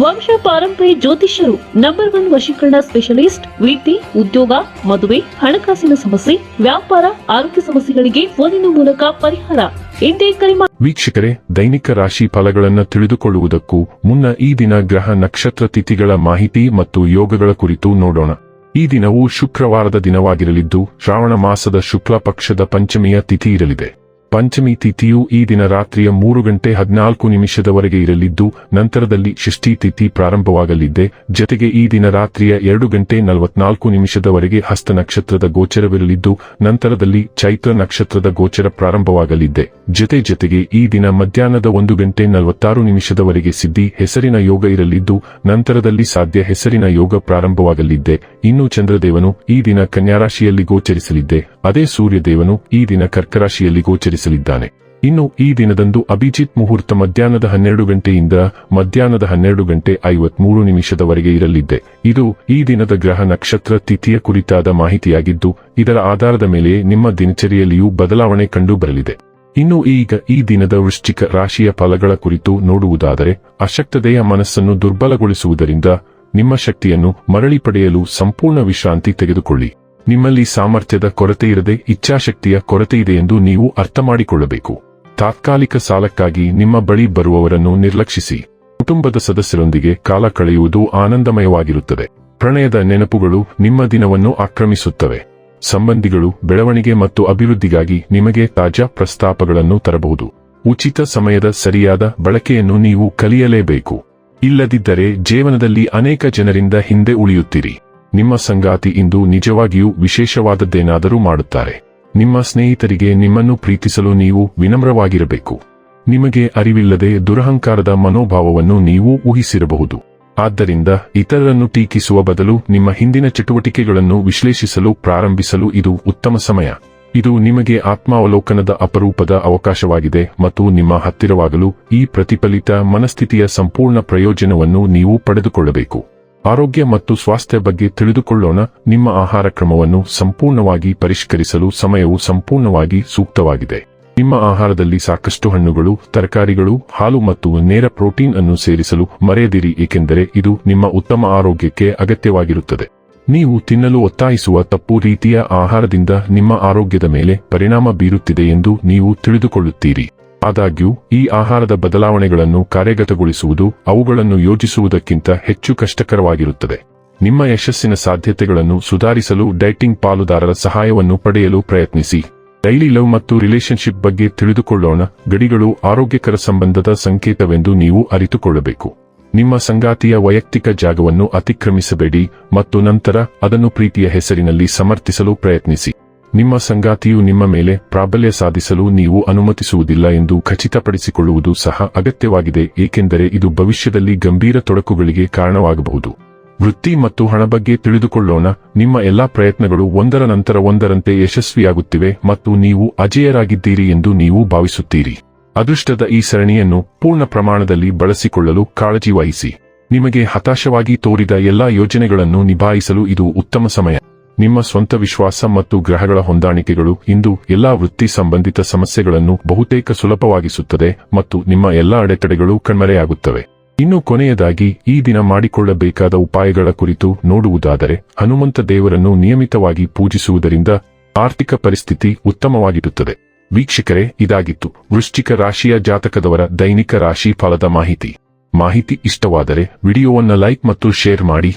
ವಂಶ ಪಾರಂಪರ್ಯ ಜ್ಯೋತಿಷ್ಯರು ನಂಬರ್ ಒನ್ ವಶೀಕರಣ ಸ್ಪೆಷಲಿಸ್ಟ್ ವೃತ್ತಿ ಉದ್ಯೋಗ, ಮದುವೆ, ಹಣಕಾಸಿನ ಸಮಸ್ಯೆ, ವ್ಯಾಪಾರ, ಆರೋಗ್ಯ ಸಮಸ್ಯೆಗಳಿಗೆ ಫೋನಿನ ಮೂಲಕ ಪರಿಹಾರ. ಎಂದೇ ಕರೆ ವೀಕ್ಷಕರೇ, ದೈನಿಕ ರಾಶಿ ಫಲಗಳನ್ನು ತಿಳಿದುಕೊಳ್ಳುವುದಕ್ಕೂ ಮುನ್ನ ಈ ದಿನ ಗ್ರಹ ನಕ್ಷತ್ರ ತಿಥಿಗಳ ಮಾಹಿತಿ ಮತ್ತು ಯೋಗಗಳ ಕುರಿತು ನೋಡೋಣ. ಈ ದಿನವು ಶುಕ್ರವಾರದ ದಿನವಾಗಿರಲಿದ್ದು, ಶ್ರಾವಣ ಮಾಸದ ಶುಕ್ಲ ಪಕ್ಷದ ಪಂಚಮಿಯ ತಿಥಿ ಇರಲಿದೆ. ಪಂಚಮಿ ತಿಥಿಯು ಈ ದಿನ ರಾತ್ರಿಯ ಮೂರು ಗಂಟೆ ಹದಿನಾಲ್ಕು ನಿಮಿಷದವರೆಗೆ ಇರಲಿದ್ದು, ನಂತರದಲ್ಲಿ ಷಷ್ಠಿ ತಿಥಿ ಪ್ರಾರಂಭವಾಗಲಿದ್ದೆ ಜತೆಗೆ ಈ ದಿನ ರಾತ್ರಿಯ ಎರಡು ಗಂಟೆ ನಲವತ್ನಾಲ್ಕು ನಿಮಿಷದವರೆಗೆ ಹಸ್ತ ನಕ್ಷತ್ರದ ಗೋಚರವಿರಲಿದ್ದು, ನಂತರದಲ್ಲಿ ಚೈತ್ರ ನಕ್ಷತ್ರದ ಗೋಚರ ಪ್ರಾರಂಭವಾಗಲಿದ್ದೆ ಜೊತೆ ಜೊತೆಗೆ ಈ ದಿನ ಮಧ್ಯಾಹ್ನದ ಒಂದು ಗಂಟೆ ನಲವತ್ತಾರು ನಿಮಿಷದವರೆಗೆ ಸಿದ್ಧಿ ಹೆಸರಿನ ಯೋಗ ಇರಲಿದ್ದು, ನಂತರದಲ್ಲಿ ಸಾಧ್ಯ ಹೆಸರಿನ ಯೋಗ ಪ್ರಾರಂಭವಾಗಲಿದ್ದೆ ಇನ್ನು ಚಂದ್ರದೇವನು ಈ ದಿನ ಕನ್ಯಾರಾಶಿಯಲ್ಲಿ ಗೋಚರಿಸಲಿದ್ದೆ ಅದೇ ಸೂರ್ಯದೇವನು ಈ ದಿನ ಕರ್ಕರಾಶಿಯಲ್ಲಿ ಇನ್ನು ಈ ದಿನದಂದು ಅಭಿಜಿತ್ ಮುಹೂರ್ತ ಮಧ್ಯಾಹ್ನದ ಹನ್ನೆರಡು ಗಂಟೆಯಿಂದ ಮಧ್ಯಾಹ್ನದ ಹನ್ನೆರಡು ಗಂಟೆ ಐವತ್ಮೂರು ನಿಮಿಷದವರೆಗೆ ಇರಲಿದ್ದೆ ಇದು ಈ ದಿನದ ಗ್ರಹ ನಕ್ಷತ್ರ ತಿಥಿಯ ಕುರಿತಾದ ಮಾಹಿತಿಯಾಗಿದ್ದು, ಇದರ ಆಧಾರದ ಮೇಲೆ ನಿಮ್ಮ ದಿನಚರಿಯಲ್ಲಿಯೂ ಬದಲಾವಣೆ ಕಂಡುಬರಲಿದೆ. ಇನ್ನು ಈಗ ಈ ದಿನದ ವೃಶ್ಚಿಕ ರಾಶಿಯ ಫಲಗಳ ಕುರಿತು ನೋಡುವುದಾದರೆ ಅಶಕ್ತತೆಯ ಮನಸ್ಸನ್ನು ದುರ್ಬಲಗೊಳಿಸುವುದರಿಂದ ನಿಮ್ಮ ಶಕ್ತಿಯನ್ನು ಮರಳಿ ಪಡೆಯಲು ಸಂಪೂರ್ಣ ವಿಶ್ರಾಂತಿ ತೆಗೆದುಕೊಳ್ಳಿ. ನಿಮ್ಮಲ್ಲಿ ಸಾಮರ್ಥ್ಯದ ಕೊರತೆ ಇರದೆ ಇಚ್ಛಾಶಕ್ತಿಯ ಕೊರತೆ ಇದೆ ಎಂದು ನೀವು ಅರ್ಥ ಮಾಡಿಕೊಳ್ಳಬೇಕು ತಾತ್ಕಾಲಿಕ ಸಾಲಕ್ಕಾಗಿ ನಿಮ್ಮ ಬಳಿ ಬರುವವರನ್ನು ನಿರ್ಲಕ್ಷಿಸಿ. ಕುಟುಂಬದ ಸದಸ್ಯರೊಂದಿಗೆ ಕಾಲ ಕಳೆಯುವುದು ಆನಂದಮಯವಾಗಿರುತ್ತದೆ. ಪ್ರಣಯದ ನೆನಪುಗಳು ನಿಮ್ಮ ದಿನವನ್ನು ಆಕ್ರಮಿಸುತ್ತವೆ. ಸಂಬಂಧಿಗಳು ಬೆಳವಣಿಗೆ ಮತ್ತು ಅಭಿವೃದ್ಧಿಗಾಗಿ ನಿಮಗೆ ತಾಜಾ ಪ್ರಸ್ತಾಪಗಳನ್ನು ತರಬಹುದು. ಉಚಿತ ಸಮಯದ ಸರಿಯಾದ ಬಳಕೆಯನ್ನು ನೀವು ಕಲಿಯಲೇಬೇಕು. ಇಲ್ಲದಿದ್ದರೆ ಜೀವನದಲ್ಲಿ ಅನೇಕ ಜನರಿಂದ ಹಿಂದೆ ಉಳಿಯುತ್ತೀರಿ. ನಿಮ್ಮ ಸಂಗಾತಿ ಇಂದು ನಿಜವಾಗಿಯೂ ವಿಶೇಷವಾದದ್ದೇನಾದರೂ ಮಾಡುತ್ತಾರೆ. ನಿಮ್ಮ ಸ್ನೇಹಿತರಿಗೆ ನಿಮ್ಮನ್ನು ಪ್ರೀತಿಸಲು ನೀವು ವಿನಮ್ರವಾಗಿರಬೇಕು. ನಿಮಗೆ ಅರಿವಿಲ್ಲದೆ ದುರಹಂಕಾರದ ಮನೋಭಾವವನ್ನು ನೀವು ಊಹಿಸಿರಬಹುದು. ಆದ್ದರಿಂದ ಇತರರನ್ನು ಟೀಕಿಸುವ ಬದಲು ನಿಮ್ಮ ಹಿಂದಿನ ಚಟುವಟಿಕೆಗಳನ್ನು ವಿಶ್ಲೇಷಿಸಲು ಪ್ರಾರಂಭಿಸಲು ಇದು ಉತ್ತಮ ಸಮಯ. ಇದು ನಿಮಗೆ ಆತ್ಮಾವಲೋಕನದ ಅಪರೂಪದ ಅವಕಾಶವಾಗಿದೆ ಮತ್ತು ನಿಮ್ಮ ಹತ್ತಿರವಾಗಲು ಈ ಪ್ರತಿಫಲಿತ ಮನಸ್ಥಿತಿಯ ಸಂಪೂರ್ಣ ಪ್ರಯೋಜನವನ್ನು ನೀವು ಪಡೆದುಕೊಳ್ಳಬೇಕು. ಆರೋಗ್ಯ ಮತ್ತು ಸ್ವಾಸ್ಥ್ಯ ಬಗ್ಗೆ ತಿಳಿದುಕೊಳ್ಳೋಣ. ನಿಮ್ಮ ಆಹಾರ ಕ್ರಮವನ್ನು ಸಂಪೂರ್ಣವಾಗಿ ಪರಿಷ್ಕರಿಸಲು ಸಮಯವು ಸಂಪೂರ್ಣವಾಗಿ ಸೂಕ್ತವಾಗಿದೆ. ನಿಮ್ಮ ಆಹಾರದಲ್ಲಿ ಸಾಕಷ್ಟು ಹಣ್ಣುಗಳು, ತರಕಾರಿಗಳು, ಹಾಲು ಮತ್ತು ನೇರ ಪ್ರೋಟೀನ್ ಅನ್ನು ಸೇರಿಸಲು ಮರೆಯದಿರಿ, ಏಕೆಂದರೆ ಇದು ನಿಮ್ಮ ಉತ್ತಮ ಆರೋಗ್ಯಕ್ಕೆ ಅಗತ್ಯವಾಗಿರುತ್ತದೆ. ನೀವು ತಿನ್ನಲು ಒತ್ತಾಯಿಸುವ ತಪ್ಪು ರೀತಿಯ ಆಹಾರದಿಂದ ನಿಮ್ಮ ಆರೋಗ್ಯದ ಮೇಲೆ ಪರಿಣಾಮ ಬೀರುತ್ತಿದೆ ಎಂದು ನೀವು ತಿಳಿದುಕೊಳ್ಳುತ್ತೀರಿ. ಆದಾಗ್ಯೂ, ಈ ಆಹಾರದ ಬದಲಾವಣೆಗಳನ್ನು ಕಾರ್ಯಗತಗೊಳಿಸುವುದು, ಅವುಗಳನ್ನು ಯೋಜಿಸುವುದಕ್ಕಿಂತ ಹೆಚ್ಚು ಕಷ್ಟಕರವಾಗಿರುತ್ತದೆ. ನಿಮ್ಮ ಯಶಸ್ಸಿನ ಸಾಧ್ಯತೆಗಳನ್ನು ಸುಧಾರಿಸಲು ಡೈಟಿಂಗ್ ಪಾಲುದಾರರ ಸಹಾಯವನ್ನು ಪಡೆಯಲು ಪ್ರಯತ್ನಿಸಿ. ಡೈಲಿ ಲವ್ ಮತ್ತು ರಿಲೇಶನ್ಶಿಪ್ ಬಗ್ಗೆ ತಿಳಿದುಕೊಳ್ಳೋಣ. ಗಡಿಗಳು ಆರೋಗ್ಯಕರ ಸಂಬಂಧದ ಸಂಕೇತವೆಂದು ನೀವು ಅರಿತುಕೊಳ್ಳಬೇಕು. ನಿಮ್ಮ ಸಂಗಾತಿಯ ವೈಯಕ್ತಿಕ ಜಾಗವನ್ನು ಅತಿಕ್ರಮಿಸಬೇಡಿ ಮತ್ತು ನಂತರ ಅದನ್ನು ಪ್ರೀತಿಯ ಹೆಸರಿನಲ್ಲಿ ಸಮರ್ಥಿಸಲು ಪ್ರಯತ್ನಿಸಿ. ನಿಮ್ಮ ಸಂಗಾತಿಯು ನಿಮ್ಮ ಮೇಲೆ ಪ್ರಾಬಲ್ಯ ಸಾಧಿಸಲು ನೀವು ಅನುಮತಿಸುವುದಿಲ್ಲ ಎಂದು ಖಚಿತಪಡಿಸಿಕೊಳ್ಳುವುದು ಸಹ ಅಗತ್ಯವಾಗಿದೆ, ಏಕೆಂದರೆ ಇದು ಭವಿಷ್ಯದಲ್ಲಿ ಗಂಭೀರ ತೊಡಕುಗಳಿಗೆ ಕಾರಣವಾಗಬಹುದು. ವೃತ್ತಿ ಮತ್ತು ಹಣ ಬಗ್ಗೆ ತಿಳಿದುಕೊಳ್ಳೋಣ, ನಿಮ್ಮ ಎಲ್ಲಾ ಪ್ರಯತ್ನಗಳು ಒಂದರ ನಂತರ ಒಂದರಂತೆ ಯಶಸ್ವಿಯಾಗುತ್ತಿವೆ ಮತ್ತು ನೀವು ಅಜೇಯರಾಗಿದ್ದೀರಿ ಎಂದು ನೀವು ಭಾವಿಸುತ್ತೀರಿ. ಅದೃಷ್ಟದ ಈ ಸರಣಿಯನ್ನು ಪೂರ್ಣ ಪ್ರಮಾಣದಲ್ಲಿ ಬಳಸಿಕೊಳ್ಳಲು ಕಾಳಜಿ ವಹಿಸಿ. ನಿಮಗೆ ಹತಾಶವಾಗಿ ತೋರಿದ ಎಲ್ಲಾ ಯೋಜನೆಗಳನ್ನು ನಿಭಾಯಿಸಲು ಇದು ಉತ್ತಮ ಸಮಯ. ನಿಮ್ಮ ಸ್ವಂತ ವಿಶ್ವಾಸ ಮತ್ತು ಗ್ರಹಗಳ ಹೊಂದಾಣಿಕೆಗಳು ಇಂದು ಎಲ್ಲಾ ವೃತ್ತಿ ಸಂಬಂಧಿತ ಸಮಸ್ಯೆಗಳನ್ನು ಬಹುತೇಕ ಸುಲಭವಾಗಿಸುತ್ತದೆ ಮತ್ತು ನಿಮ್ಮ ಎಲ್ಲಾ ಅಡೆತಡೆಗಳು ಕಣ್ಮರೆಯಾಗುತ್ತವೆ. ಇನ್ನು ಕೊನೆಯದಾಗಿ, ಈ ದಿನ ಮಾಡಿಕೊಳ್ಳಬೇಕಾದ ಉಪಾಯಗಳ ಕುರಿತು ನೋಡುವುದಾದರೆ, ಹನುಮಂತ ದೇವರನ್ನು ನಿಯಮಿತವಾಗಿ ಪೂಜಿಸುವುದರಿಂದ ಆರ್ಥಿಕ ಪರಿಸ್ಥಿತಿ ಉತ್ತಮವಾಗಿರುತ್ತದೆ. ವೀಕ್ಷಕರೇ, ಇದಾಗಿತ್ತು ವೃಶ್ಚಿಕ ರಾಶಿಯ ಜಾತಕದವರ ದೈನಿಕ ರಾಶಿ ಫಲದ ಮಾಹಿತಿ. ಮಾಹಿತಿ ಇಷ್ಟವಾದರೆ, ವಿಡಿಯೋವನ್ನು ಲೈಕ್ ಮತ್ತು ಶೇರ್ ಮಾಡಿ.